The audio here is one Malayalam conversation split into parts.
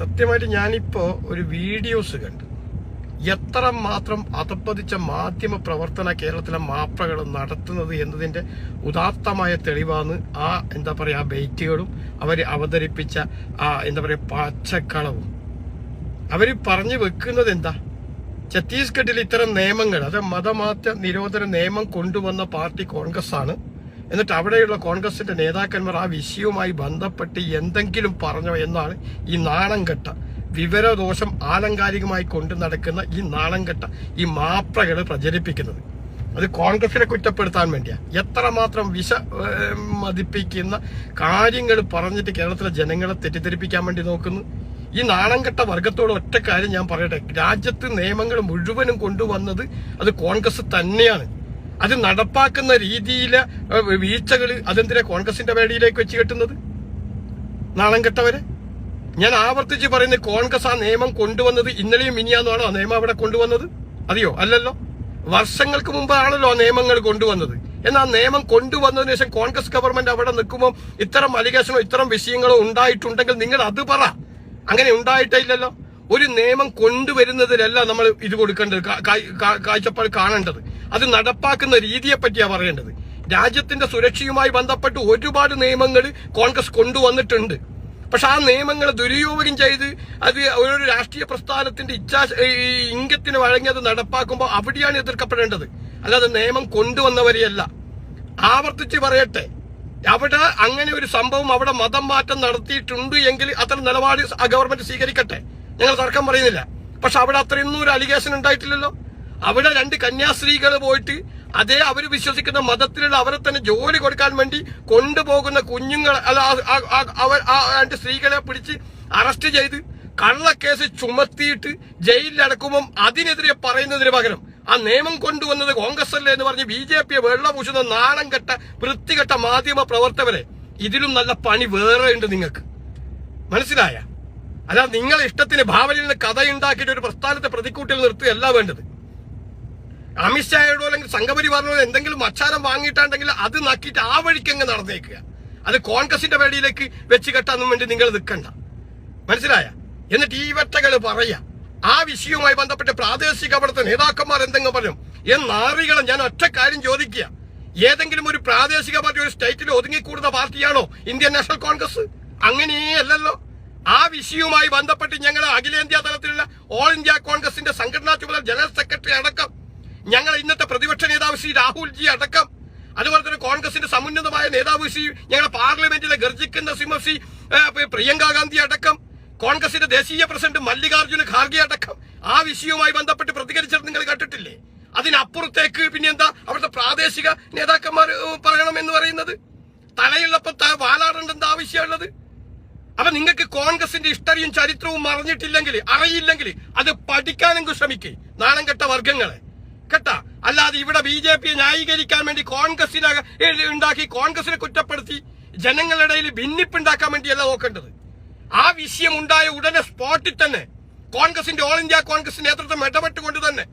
സത്യമായിട്ട് ഞാനിപ്പോ ഒരു വീഡിയോസ് കണ്ടു. എത്ര മാത്രം അധപ്പതിച്ച മാധ്യമ പ്രവർത്തന കേരളത്തിലെ മാപ്രകൾ നടത്തുന്നത് എന്നതിന്റെ ഉദാത്തമായ തെളിവാണ് ആ എന്താ പറയാ ആ ബൈറ്റുകളും അവർ അവതരിപ്പിച്ച ആ എന്താ പറയാ പച്ചക്കളവും. അവർ പറഞ്ഞു വെക്കുന്നത് എന്താ? ഛത്തീസ്ഗഡിൽ ഇത്തരം നിയമങ്ങൾ അത് മതമാറ്റ നിരോധന നിയമം കൊണ്ടുവന്ന പാർട്ടി കോൺഗ്രസ് ആണ് എന്നിട്ട് അവിടെയുള്ള കോൺഗ്രസിന്റെ നേതാക്കന്മാർ ആ വിഷയവുമായി ബന്ധപ്പെട്ട് എന്തെങ്കിലും പറഞ്ഞോ എന്നാണ് ഈ നാണംകെട്ട വിവരദോഷം ആലങ്കാരികമായി കൊണ്ടു നടക്കുന്ന ഈ നാണംകെട്ട ഈ മാപ്രകൾ പ്രചരിപ്പിക്കുന്നത്. അത് കോൺഗ്രസിനെ കുറ്റപ്പെടുത്താൻ വേണ്ടിയാ. എത്രമാത്രം വിഷ മതിപ്പിക്കുന്ന കാര്യങ്ങൾ പറഞ്ഞിട്ട് കേരളത്തിലെ ജനങ്ങളെ തെറ്റിദ്ധരിപ്പിക്കാൻ വേണ്ടി നോക്കുന്നു. ഈ നാണംകെട്ട വർഗത്തോട് ഒറ്റ കാര്യം ഞാൻ പറയട്ടെ. രാജ്യത്ത് നിയമങ്ങൾ മുഴുവനും കൊണ്ടുവന്നത് അത് കോൺഗ്രസ് തന്നെയാണ്. അത് നടപ്പാക്കുന്ന രീതിയിലെ വീഴ്ചകൾ അതെന്തിനാ കോൺഗ്രസിന്റെ വേടിയിലേക്ക് വെച്ച് കെട്ടുന്നത്? നാളം കെട്ടവരെ? ഞാൻ ആവർത്തിച്ച് പറയുന്നത് കോൺഗ്രസ് ആ നിയമം കൊണ്ടുവന്നത് ഇന്നലെയും മിനിയാന്നാണോ ആ നിയമം അവിടെ കൊണ്ടുവന്നത്? അതെയോ? അല്ലല്ലോ. വർഷങ്ങൾക്ക് മുമ്പാണല്ലോ നിയമങ്ങൾ കൊണ്ടുവന്നത്. എന്നാ നിയമം കൊണ്ടുവന്നതിന് ശേഷം കോൺഗ്രസ് ഗവൺമെന്റ് അവിടെ നിൽക്കുമ്പോൾ ഇത്തരം അലിഗേഷനോ ഇത്തരം വിഷയങ്ങളോ ഉണ്ടായിട്ടുണ്ടെങ്കിൽ നിങ്ങൾ അത് പറ. അങ്ങനെ ഉണ്ടായിട്ടില്ലല്ലോ. ഒരു നിയമം കൊണ്ടുവരുന്നതിലല്ല നമ്മൾ ഇത് കൊടുക്കേണ്ടത് കാഴ്ചപ്പാട് കാണേണ്ടത്. അത് നടപ്പാക്കുന്ന രീതിയെ പറ്റിയാണ് പറയേണ്ടത്. രാജ്യത്തിന്റെ സുരക്ഷയുമായി ബന്ധപ്പെട്ട് ഒരുപാട് നിയമങ്ങൾ കോൺഗ്രസ് കൊണ്ടുവന്നിട്ടുണ്ട്. പക്ഷെ ആ നിയമങ്ങൾ ദുരുപയോഗം ചെയ്ത് അത് ഒരു രാഷ്ട്രീയ പ്രസ്ഥാനത്തിന്റെ ഇച്ഛാ ഇംഗത്തിന് വഴങ്ങി അത് നടപ്പാക്കുമ്പോൾ അവിടെയാണ് എതിർക്കപ്പെടേണ്ടത്. അല്ലാതെ നിയമം കൊണ്ടുവന്നവരെയല്ല. ആവർത്തിച്ച് പറയട്ടെ. അവിടെ അങ്ങനെ ഒരു സംഭവം അവിടെ മതം മാറ്റം നടത്തിയിട്ടുണ്ട് എങ്കിൽ അത്തരം നിലപാട് ഗവൺമെന്റ് സ്വീകരിക്കട്ടെ. ഞങ്ങൾ തർക്കം പറയുന്നില്ല. പക്ഷെ അവിടെ അത്രയൊന്നും ഒരു അലിഗേഷൻ ഉണ്ടായിട്ടില്ലല്ലോ. അവിടെ രണ്ട് കന്യാസ്ത്രീകൾ പോയിട്ട് അതേ അവർ വിശ്വസിക്കുന്ന മതത്തിലുള്ള അവരെ തന്നെ ജോലി കൊടുക്കാൻ വേണ്ടി കൊണ്ടുപോകുന്ന കുഞ്ഞുങ്ങൾ അല്ല അവർ ആ രണ്ട് സ്ത്രീകളെ പിടിച്ച് അറസ്റ്റ് ചെയ്ത് കള്ളക്കേസ് ചുമത്തിയിട്ട് ജയിലിലടക്കുമ്പം അതിനെതിരെ പറയുന്നതിന് പകരം ആ നിയമം കൊണ്ടുവന്നത് കോൺഗ്രസ് അല്ലേ എന്ന് പറഞ്ഞ് ബി ജെ പിയെ വെള്ളപൂശുന്ന നാണം കെട്ട വൃത്തികെട്ട മാധ്യമ പ്രവർത്തകരെ. ഇതിലും നല്ല പണി വേറെ ഉണ്ട് നിങ്ങൾക്ക്. മനസ്സിലായ? അല്ല നിങ്ങളെ ഇഷ്ടത്തിന് ഭാവനയിൽ നിന്ന് കഥ ഉണ്ടാക്കിയിട്ട് ഒരു പ്രസ്ഥാനത്തെ പ്രതിക്കൂട്ടിൽ നിർത്തുകയല്ല വേണ്ടത്. അമിത്ഷായോടോ അല്ലെങ്കിൽ സംഘപരിവാറിനോടോ എന്തെങ്കിലും അച്ചാരം വാങ്ങിയിട്ടുണ്ടെങ്കിൽ അത് നക്കിയിട്ട് ആ വഴിക്കങ്ങ് നടന്നേക്കുക. അത് കോൺഗ്രസിന്റെ വേടിയിലേക്ക് വെച്ച് കെട്ടാനും വേണ്ടി നിങ്ങൾ നിൽക്കണ്ട. മനസ്സിലായ? എന്നിട്ട് ഈ വെട്ടകൾ പറയാ ആ വിഷയവുമായി ബന്ധപ്പെട്ട് പ്രാദേശിക അവിടുത്തെ നേതാക്കന്മാർ എന്തെങ്കിലും പറയും? എന്നാറികളെ ഞാൻ ഒറ്റ കാര്യം ചോദിക്കുക. ഏതെങ്കിലും ഒരു പ്രാദേശിക പാർട്ടി ഒരു സ്റ്റേറ്റിൽ ഒതുങ്ങിക്കൂടുന്ന പാർട്ടിയാണോ ഇന്ത്യൻ നാഷണൽ കോൺഗ്രസ്? അങ്ങനെയല്ലല്ലോ ആ വിഷയവുമായി ബന്ധപ്പെട്ട് ഞങ്ങൾ അഖിലേന്ത്യാ തലത്തിലുള്ള ഓൾ ഇന്ത്യ കോൺഗ്രസിന്റെ സംഘടനാ ചുമതല ജനറൽ സെക്രട്ടറി അടക്കം ഞങ്ങൾ ഇന്നത്തെ പ്രതിപക്ഷ നേതാവ് ശ്രീ രാഹുൽജി അടക്കം അതുപോലെ തന്നെ കോൺഗ്രസിന്റെ സമുന്നതമായ നേതാവ് ശ്രീ ഞങ്ങളുടെ പാർലമെന്റിലെ ഗർജിക്കുന്ന സിംഹ ശ്രീ പ്രിയങ്ക ഗാന്ധി അടക്കം കോൺഗ്രസിന്റെ ദേശീയ പ്രസിഡന്റ് മല്ലികാർജുന ഖാർഗെ അടക്കം ആ വിഷയവുമായി ബന്ധപ്പെട്ട് പ്രതികരിച്ചത് നിങ്ങൾ കേട്ടിട്ടില്ലേ? അതിനപ്പുറത്തേക്ക് പിന്നെ എന്താ അവിടുത്തെ പ്രാദേശിക നേതാക്കന്മാർ പറയണം എന്ന് പറയുന്നത്? തലയുള്ളപ്പോ വാലാടേണ്ട എന്താ ആവശ്യമുള്ളത്? അപ്പൊ നിങ്ങൾക്ക് കോൺഗ്രസിന്റെ ഹിസ്റ്ററിയും ചരിത്രവും അറിഞ്ഞിട്ടില്ലെങ്കിൽ അറിയില്ലെങ്കിൽ അത് പഠിക്കാനെങ്കിലും ശ്രമിക്കേ. നാണം കെട്ട വർഗങ്ങളെ. കേട്ടാ. അല്ലാതെ ഇവിടെ ബി ജെ പിയെ ന്യായീകരിക്കാൻ വേണ്ടി കോൺഗ്രസിനെ ഉണ്ടാക്കി കോൺഗ്രസിനെ കുറ്റപ്പെടുത്തി ജനങ്ങളുടെ ഇടയിൽ ഭിന്നിപ്പുണ്ടാക്കാൻ വേണ്ടിയല്ല നോക്കേണ്ടത്. ആ വിഷയം ഉണ്ടായ ഉടനെ സ്പോട്ടിൽ തന്നെ കോൺഗ്രസിന്റെ ഓൾ ഇന്ത്യ കോൺഗ്രസ് നേതൃത്വം ഇടപെട്ടുകൊണ്ട് തന്നെ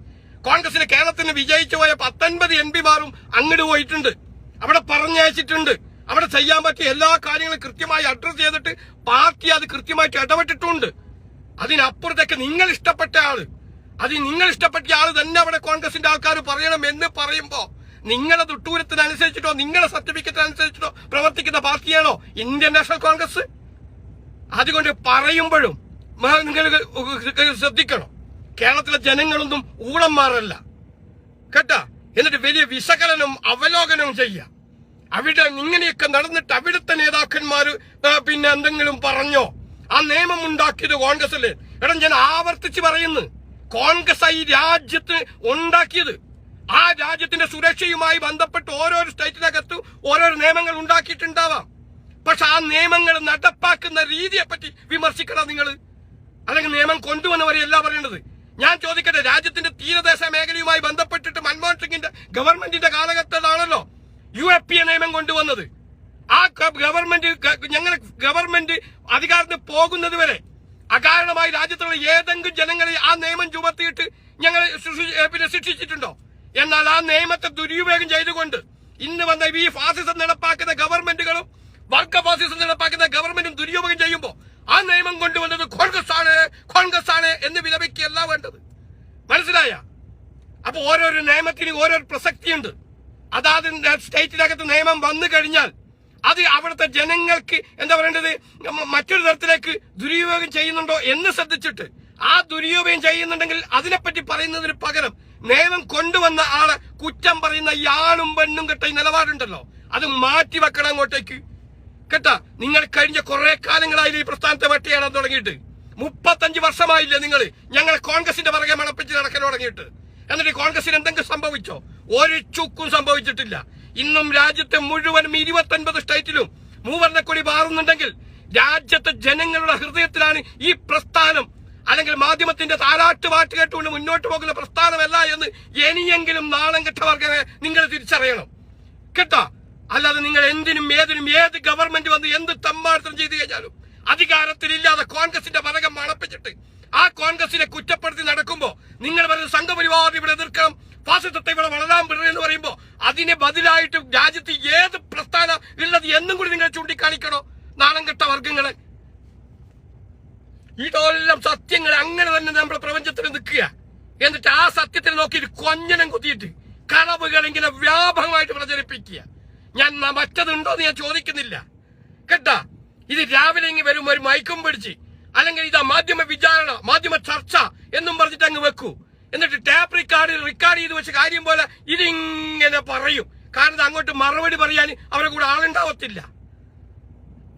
കോൺഗ്രസിന് കേരളത്തിന് വിജയിച്ചു പോയ പത്തൊൻപത് എം പിമാരും അങ്ങോട്ട് പോയിട്ടുണ്ട്. അവിടെ പറഞ്ഞയച്ചിട്ടുണ്ട്. അവിടെ ചെയ്യാൻ പറ്റിയ എല്ലാ കാര്യങ്ങളും കൃത്യമായി അഡ്രസ് ചെയ്തിട്ട് പാർട്ടി അത് കൃത്യമായിട്ട് ഇടപെട്ടിട്ടുണ്ട്. അതിനപ്പുറത്തേക്ക് നിങ്ങൾ ഇഷ്ടപ്പെട്ട ആൾ അത് നിങ്ങൾ ഇഷ്ടപ്പെട്ട ആൾ തന്നെ അവിടെ കോൺഗ്രസിന്റെ ആൾക്കാർ പറയണം എന്ന് പറയുമ്പോ നിങ്ങളുടെ ദുട്ടൂരത്തിനനുസരിച്ചിട്ടോ നിങ്ങളുടെ സർട്ടിഫിക്കറ്റിനനുസരിച്ചിട്ടോ പ്രവർത്തിക്കുന്ന പാർട്ടിയാണോ ഇന്ത്യൻ നാഷണൽ കോൺഗ്രസ്? അതുകൊണ്ട് പറയുമ്പോഴും നിങ്ങൾ ശ്രദ്ധിക്കണം. കേരളത്തിലെ ജനങ്ങളൊന്നും ഊളന്മാരല്ല കേട്ടാ? എന്നിട്ട് വലിയ വിശകലനം അവലോകനം ചെയ്യാം. അവിടെ ഇങ്ങനെയൊക്കെ നടന്നിട്ട് അവിടുത്തെ നേതാക്കന്മാർ പിന്നെ എന്തെങ്കിലും പറഞ്ഞോ? ആ നിയമം ഉണ്ടാക്കിയത് കോൺഗ്രസ് അല്ലേ എടാ ഞാൻ ആവർത്തിച്ച് പറയുന്നു. കോൺഗ്രസ് ഈ രാജ്യത്ത് ഉണ്ടാക്കിയത്. ആ രാജ്യത്തിന്റെ സുരക്ഷയുമായി ബന്ധപ്പെട്ട് ഓരോരോ സ്റ്റേറ്റിനകത്ത് ഓരോരോ നിയമങ്ങൾ ഉണ്ടാക്കിയിട്ടുണ്ടാവാം. പക്ഷെ ആ നിയമങ്ങൾ നടപ്പാക്കുന്ന രീതിയെ പറ്റി വിമർശിക്കണം നിങ്ങൾ അല്ലെങ്കിൽ നിയമം കൊണ്ടുവന്നവരെയല്ല പറയേണ്ടത്? ഞാൻ ചോദിക്കട്ടെ രാജ്യത്തിന്റെ തീരദേശ മേഖലയുമായി ബന്ധപ്പെട്ടിട്ട് മൻമോഹൻ സിംഗിന്റെ ഗവൺമെന്റിന്റെ കാലഘട്ടത്തിലാണല്ലോ യു എ പി എ നിയമം കൊണ്ടുവന്നത്. ആ ഗവൺമെന്റ് ഞങ്ങൾ ഗവൺമെന്റ് അധികാരത്തിൽ പോകുന്നത് വരെ അകാരണമായി രാജ്യത്തുള്ള ഏതെങ്കിലും ജനങ്ങളെ ആ നിയമം ചുമത്തിയിട്ട് ഞങ്ങൾ പിന്നെ ശിക്ഷിച്ചിട്ടുണ്ടോ? എന്നാൽ ആ നിയമത്തെ ദുരുപയോഗം ചെയ്തുകൊണ്ട് ഇന്ന് വന്ന ഈ ഫാസിസം നടപ്പാക്കുന്ന ഗവൺമെന്റുകളും വർഗ ഫാസിസം നടപ്പാക്കുന്ന ഗവൺമെന്റും ദുരുപയോഗം ചെയ്യുമ്പോൾ ആ നിയമം കൊണ്ടുവന്നത് കോൺഗ്രസ് ആണ് കോൺഗ്രസ് ആണ് എന്ന് വിലപിക്കുകയല്ല വേണ്ടത്. മനസ്സിലായ? അപ്പൊ ഓരോരോ നിയമത്തിന് ഓരോ പ്രസക്തിയുണ്ട്. അതാത് സ്റ്റേറ്റിനകത്ത് നിയമം വന്നു കഴിഞ്ഞാൽ അത് അവിടുത്തെ ജനങ്ങൾക്ക് എന്താ പറയേണ്ടത്? മറ്റൊരു തരത്തിലേക്ക് ദുരുപയോഗം ചെയ്യുന്നുണ്ടോ എന്ന് ശ്രദ്ധിച്ചിട്ട് ആ ദുരുപയോഗം ചെയ്യുന്നുണ്ടെങ്കിൽ അതിനെപ്പറ്റി പറയുന്നതിന് പകരം നിയമം കൊണ്ടുവന്ന ആളെ കുറ്റം പറയുന്ന ഈ പെണ്ണും കെട്ട നിലപാടുണ്ടല്ലോ. അത് മാറ്റി വെക്കണം അങ്ങോട്ടേക്ക്. കേട്ടാ നിങ്ങൾ കഴിഞ്ഞ കുറെ കാലങ്ങളായില്ലേ ഈ പ്രസ്ഥാനത്തെ വെട്ടിയാടാൻ തുടങ്ങിയിട്ട്. മുപ്പത്തഞ്ച് വർഷമായില്ലേ നിങ്ങൾ ഞങ്ങൾ കോൺഗ്രസിന്റെ പുറകെ മണപ്പിച്ച് നടക്കാൻ തുടങ്ങിയിട്ട്. എന്നിട്ട് കോൺഗ്രസിന് എന്തെങ്കിലും സംഭവിച്ചോ? ഒരു ചുക്കും സംഭവിച്ചിട്ടില്ല. ഇന്നും രാജ്യത്തെ മുഴുവനും ഇരുപത്തൊൻപത് സ്റ്റേറ്റിലും മൂവർണക്കൊടി മാറുന്നുണ്ടെങ്കിൽ രാജ്യത്തെ ജനങ്ങളുടെ ഹൃദയത്തിലാണ് ഈ പ്രസ്ഥാനം. അല്ലെങ്കിൽ മാധ്യമത്തിന്റെ താരാട്ട് പാട്ട് കേട്ടുകൊണ്ട് മുന്നോട്ട് പോകുന്ന പ്രസ്ഥാനമല്ല എന്ന് ഇനിയെങ്കിലും നാളം കെട്ടവർക്കെ നിങ്ങൾ തിരിച്ചറിയണം. കേട്ടോ? അല്ലാതെ നിങ്ങൾ എന്തിനും ഏതിനും ഏത് ഗവൺമെന്റ് വന്ന് എന്ത് തമ്മാർത്ഥം ചെയ്തു കഴിഞ്ഞാലും അധികാരത്തിലില്ലാതെ കോൺഗ്രസിന്റെ പതകം മണപ്പിച്ചിട്ട് ആ കോൺഗ്രസിനെ കുറ്റപ്പെടുത്തി നടക്കുമ്പോൾ നിങ്ങൾ പറയുന്ന സംഘപരിവാർ ഇവിടെ എതിർക്കണം. ഫാസിസത്തെ ഇവിടെ വളരാൻ വിടണം എന്ന് പറയുമ്പോൾ അതിനെ ബദലായിട്ട് രാജ്യത്ത് ഏത് പ്രസ്ഥാനം ഉള്ളത് എന്നും കൂടി നിങ്ങൾ ചൂണ്ടിക്കാണിക്കണോ? നാണം കെട്ട വർഗങ്ങളെ ഇതെല്ലാം സത്യങ്ങൾ അങ്ങനെ തന്നെ നമ്മുടെ പ്രപഞ്ചത്തിൽ നിൽക്കുക. എന്നിട്ട് ആ സത്യത്തിൽ നോക്കി കൊഞ്ഞനം കുത്തിയിട്ട് കളവുകൾ ഇങ്ങനെ വ്യാപകമായിട്ട് പ്രചരിപ്പിക്കുക. ഞാൻ മറ്റതുണ്ടോ എന്ന് ഞാൻ ചോദിക്കുന്നില്ല. കേട്ടാ? ഇത് രാവിലെ ഇങ്ങനെ വരും ഒരു മയക്കും പിടിച്ച് അല്ലെങ്കിൽ ഇതാ മാധ്യമ വിചാരണ മാധ്യമ ചർച്ച എന്നും പറഞ്ഞിട്ട് അങ്ങ് വെക്കൂ. ടാപ്പ് റെക്കോർഡ് ചെയ്ത് വെച്ച കാര്യം പോലെ ഇതിങ്ങനെ പറയും. കാരണം അങ്ങോട്ട് മറുപടി പറയാൻ അവരെ കൂടെ ആളുണ്ടാവത്തില്ല.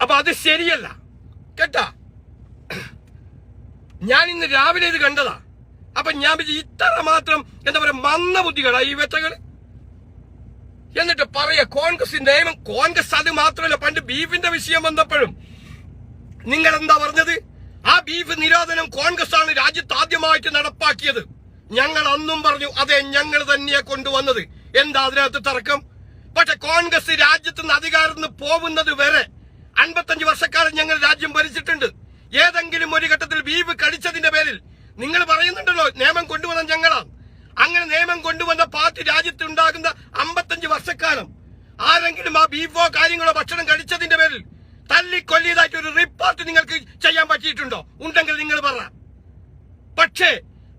അപ്പൊ അത് ശരിയല്ല. കേട്ടാ? ഞാൻ ഇന്ന് രാവിലെ ഇത് കണ്ടതാ. അപ്പൊ ഞാൻ ഇത്ര മാത്രം എന്താ പറയുക മന്ന ബുദ്ധികളാ ഈ വെച്ചകൾ എന്നിട്ട് പറയാ കോൺഗ്രസ് നിയമം കോൺഗ്രസ് അത് മാത്രമല്ല പണ്ട് ബീഫിന്റെ വിഷയം വന്നപ്പോഴും. നിങ്ങൾ എന്താ പറഞ്ഞത്? ആ ബീഫ് നിരോധനം കോൺഗ്രസ് ആണ് രാജ്യത്ത് ആദ്യമായിട്ട് നടപ്പാക്കിയത്. ഞങ്ങൾ അന്നും പറഞ്ഞു അതെ ഞങ്ങൾ തന്നെയാ കൊണ്ടുവന്നത്. എന്താ അതിനകത്ത് തർക്കം? പക്ഷെ കോൺഗ്രസ് രാജ്യത്ത് നിന്ന് അധികാരത്തിൽ നിന്ന് പോകുന്നത് വരെ അൻപത്തഞ്ച് വർഷക്കാലം ഞങ്ങൾ രാജ്യം ഭരിച്ചിട്ടുണ്ട്. ഏതെങ്കിലും ഒരു ഘട്ടത്തിൽ ബീഫ് കടിച്ചതിന്റെ പേരിൽ നിങ്ങൾ പറയുന്നുണ്ടല്ലോ നിയമം കൊണ്ടുവന്ന ഞങ്ങളാണ് അങ്ങനെ നിയമം കൊണ്ടുവന്ന പാർട്ടി രാജ്യത്ത് ഉണ്ടാകുന്ന അമ്പത്തഞ്ച് വർഷക്കാലം ആരെങ്കിലും ആ ബീഫോ കാര്യങ്ങളോ ഭക്ഷണം കഴിച്ചതിന്റെ പേരിൽ തല്ലിക്കൊല്ലിയതായിട്ട് ഒരു റിപ്പോർട്ട് നിങ്ങൾക്ക് ചെയ്യാൻ പറ്റിയിട്ടുണ്ടോ? ഉണ്ടെങ്കിൽ നിങ്ങൾ പറ. പക്ഷേ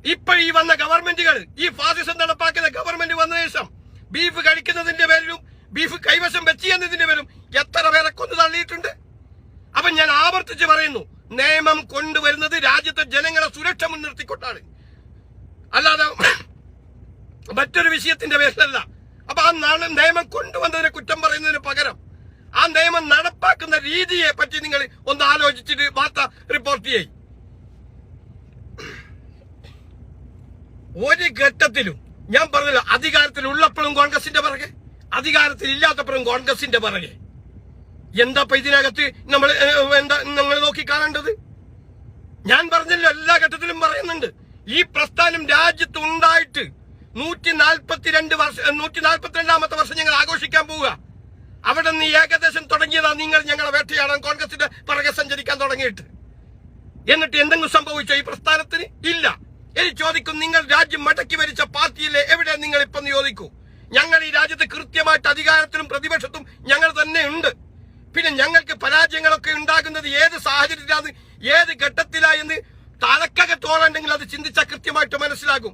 ഇപ്പൊ ഈ വന്ന ഗവൺമെന്റുകൾ ഈ ഫാസിസം നടപ്പാക്കുന്ന ഗവൺമെന്റ് വന്ന ശേഷം ബീഫ് കഴിക്കുന്നതിന്റെ പേരിലും ബീഫ് കൈവശം വെച്ച് എന്നതിന്റെ പേരും എത്ര പേരെ കൊന്നു തള്ളിയിട്ടുണ്ട്? അപ്പൊ ഞാൻ ആവർത്തിച്ച് പറയുന്നു നിയമം കൊണ്ടുവരുന്നത് രാജ്യത്തെ ജനങ്ങളെ സുരക്ഷ മുൻനിർത്തിക്കൊണ്ടാണ്. അല്ലാതെ മറ്റൊരു വിഷയത്തിന്റെ പേരിലല്ല. അപ്പൊ ആ നിയമം കൊണ്ടുവന്നതിനെ കുറ്റം പറയുന്നതിന് പകരം ആ നിയമം നടപ്പാക്കുന്ന രീതിയെ പറ്റി നിങ്ങൾ ഒന്ന് ആലോചിച്ചിട്ട് വാർത്ത റിപ്പോർട്ട് ചെയ്യും. ഒരു ഘട്ടത്തിലും ഞാൻ പറഞ്ഞല്ലോ അധികാരത്തിൽ ഉള്ളപ്പോഴും കോൺഗ്രസിന്റെ പിറകെ അധികാരത്തിൽ ഇല്ലാത്തപ്പോഴും കോൺഗ്രസിന്റെ പിറകെ. എന്താ ഇതിനകത്ത് നമ്മൾ എന്താ നിങ്ങൾ നോക്കി കാണേണ്ടത്? ഞാൻ പറഞ്ഞല്ലോ എല്ലാ ഘട്ടത്തിലും പറയുന്നുണ്ട്. ഈ പ്രസ്ഥാനം രാജ്യത്ത് ഉണ്ടായിട്ട് നൂറ്റി നാൽപ്പത്തിരണ്ട് വർഷം നൂറ്റി നാൽപ്പത്തിരണ്ടാമത്തെ വർഷം ഞങ്ങൾ ആഘോഷിക്കാൻ പോവുക. അവിടെ നിന്ന് ഏകദേശം തുടങ്ങിയതാ നിങ്ങൾ ഞങ്ങളെ വേട്ടയാടാൻ കോൺഗ്രസിന്റെ പിറകെ സഞ്ചരിക്കാൻ തുടങ്ങിയിട്ട്. എന്നിട്ട് എന്തെങ്കിലും സംഭവിച്ചോ ഈ പ്രസ്ഥാനത്തിന്? ഇല്ല. ഇനി ചോദിക്കും നിങ്ങൾ രാജ്യം മടക്കി വരിച്ച പാർട്ടിയിലെ എവിടെ നിങ്ങൾ ഇപ്പൊ ചോദിക്കൂ. ഞങ്ങൾ ഈ രാജ്യത്ത് കൃത്യമായിട്ട് അധികാരത്തിലും പ്രതിപക്ഷത്തും ഞങ്ങൾ തന്നെ ഉണ്ട്. പിന്നെ ഞങ്ങൾക്ക് പരാജയങ്ങളൊക്കെ ഉണ്ടാകുന്നത് ഏത് സാഹചര്യത്തിലാണ് ഏത് ഘട്ടത്തിലായെന്ന് തലക്കകത്തോളുണ്ടെങ്കിൽ അത് ചിന്തിച്ചാൽ കൃത്യമായിട്ട് മനസ്സിലാകും.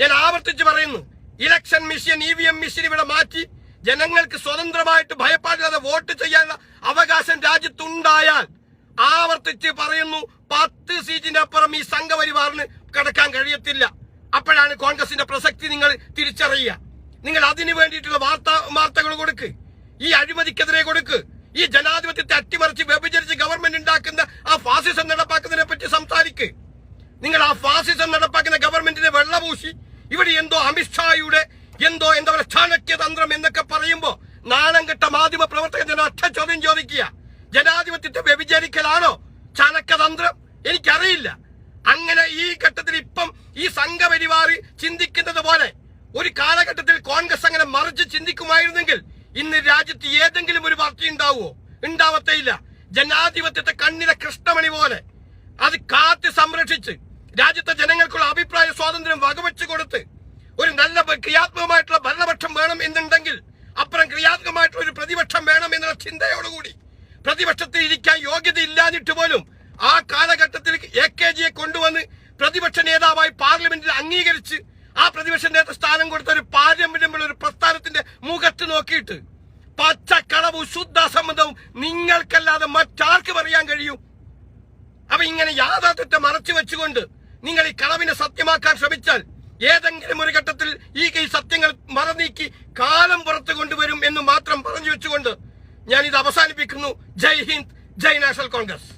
ഞാൻ ആവർത്തിച്ച് പറയുന്നു election mission E V M mission ഇവിടെ മാറ്റി ജനങ്ങൾക്ക് സ്വതന്ത്രമായിട്ട് ഭയപ്പാടില്ലാതെ വോട്ട് ചെയ്യാനുള്ള അവകാശം രാജ്യത്തുണ്ടായാൽ ആവർത്തിച്ച് പറയുന്നു പത്ത് സീറ്റിന് അപ്പുറം ഈ സംഘപരിവാറിന് കടക്കാൻ കഴിയത്തില്ല. അപ്പോഴാണ് കോൺഗ്രസിന്റെ പ്രസക്തി നിങ്ങൾ തിരിച്ചറിയുക. നിങ്ങൾ അതിനു വേണ്ടിയിട്ടുള്ള വാർത്ത വാർത്തകൾ കൊടുക്ക്. ഈ അഴിമതിക്കെതിരെ കൊടുക്ക്. ഈ ജനാധിപത്യത്തെ അട്ടിമറിച്ച് വ്യഭിചരിച്ച് ഗവൺമെന്റ് ഉണ്ടാക്കുന്ന ആ ഫാസിസം നടപ്പാക്കുന്നതിനെ പറ്റി സംസാരിക്ക്. നിങ്ങൾ ആ ഫാസിസം നടപ്പാക്കുന്ന ഗവൺമെന്റിനെ വെള്ളപൂശി. ഇവിടെ എന്തോ അമിത്ഷായുടെ എന്തോ എന്താ പറയുക ചാണക്യതന്ത്രം എന്നൊക്കെ പറയുമ്പോ നാണം കെട്ട മാധ്യമ പ്രവർത്തകൻ ഒറ്റ ചോദ്യം ചോദിക്കുക. ജനാധിപത്യത്തെ വ്യഭിചരിക്കലാണോ ചാണക്യതന്ത്രം? എനിക്കറിയില്ല. അങ്ങനെ ഈ ഘട്ടത്തിൽ ഇപ്പം ഈ സംഘപരിവാർ ചിന്തിക്കുന്നത് പോലെ ഒരു കാലഘട്ടത്തിൽ കോൺഗ്രസ് അങ്ങനെ മറിച്ച് ചിന്തിക്കുമായിരുന്നെങ്കിൽ ഇന്ന് രാജ്യത്ത് ഏതെങ്കിലും ഒരു പാർട്ടി ഉണ്ടാവുമോ? ഉണ്ടാവത്തേയില്ല. ജനാധിപത്യത്തെ കണ്ണിലെ കൃഷ്ണമണി പോലെ അത് കാത്ത് സംരക്ഷിച്ച് രാജ്യത്തെ ജനങ്ങൾക്കുള്ള അഭിപ്രായ സ്വാതന്ത്ര്യം വകവെച്ച് കൊടുത്ത് ഒരു നല്ല ക്രിയാത്മകമായിട്ടുള്ള ഭരണപക്ഷം വേണം എന്നുണ്ടെങ്കിൽ അപ്പുറം ക്രിയാത്മകമായിട്ടുള്ള ഒരു പ്രതിപക്ഷം വേണം എന്നുള്ള ചിന്തയോടുകൂടി പ്രതിപക്ഷത്തിൽ ഇരിക്കാൻ യോഗ്യത ഇല്ലാഞ്ഞിട്ട് പോലും ആ കാലഘട്ടത്തിൽ എ കെ ജിയെ കൊണ്ടുവന്ന് പ്രതിപക്ഷ നേതാവായി പാർലമെന്റിൽ അംഗീകരിച്ച് ആ പ്രതിപക്ഷ നേതൃ സ്ഥാനം കൊടുത്ത ഒരു പാരമ്പര്യമുള്ള ഒരു പ്രസ്ഥാനത്തിന്റെ മുഖത്ത് നോക്കിയിട്ട് പച്ചക്കളവും സംബന്ധവും നിങ്ങൾക്കല്ലാതെ മറ്റാർക്കും അറിയാൻ കഴിയും. അപ്പൊ ഇങ്ങനെ യാഥാർത്ഥ്യത്തെ മറച്ചു വെച്ചുകൊണ്ട് നിങ്ങൾ ഈ കളവിനെ സത്യമാക്കാൻ ശ്രമിച്ചാൽ ഏതെങ്കിലും ഒരു ഘട്ടത്തിൽ ഈ കൈ സത്യങ്ങൾ മറനീക്കി കാലം പുറത്തു കൊണ്ടുവരും എന്ന് മാത്രം പറഞ്ഞു വെച്ചുകൊണ്ട് ഞാൻ ഇത് അവസാനിപ്പിക്കുന്നു. ജയ് ഹിന്ദ് ജയ് നാഷണൽ കോൺഗ്രസ്.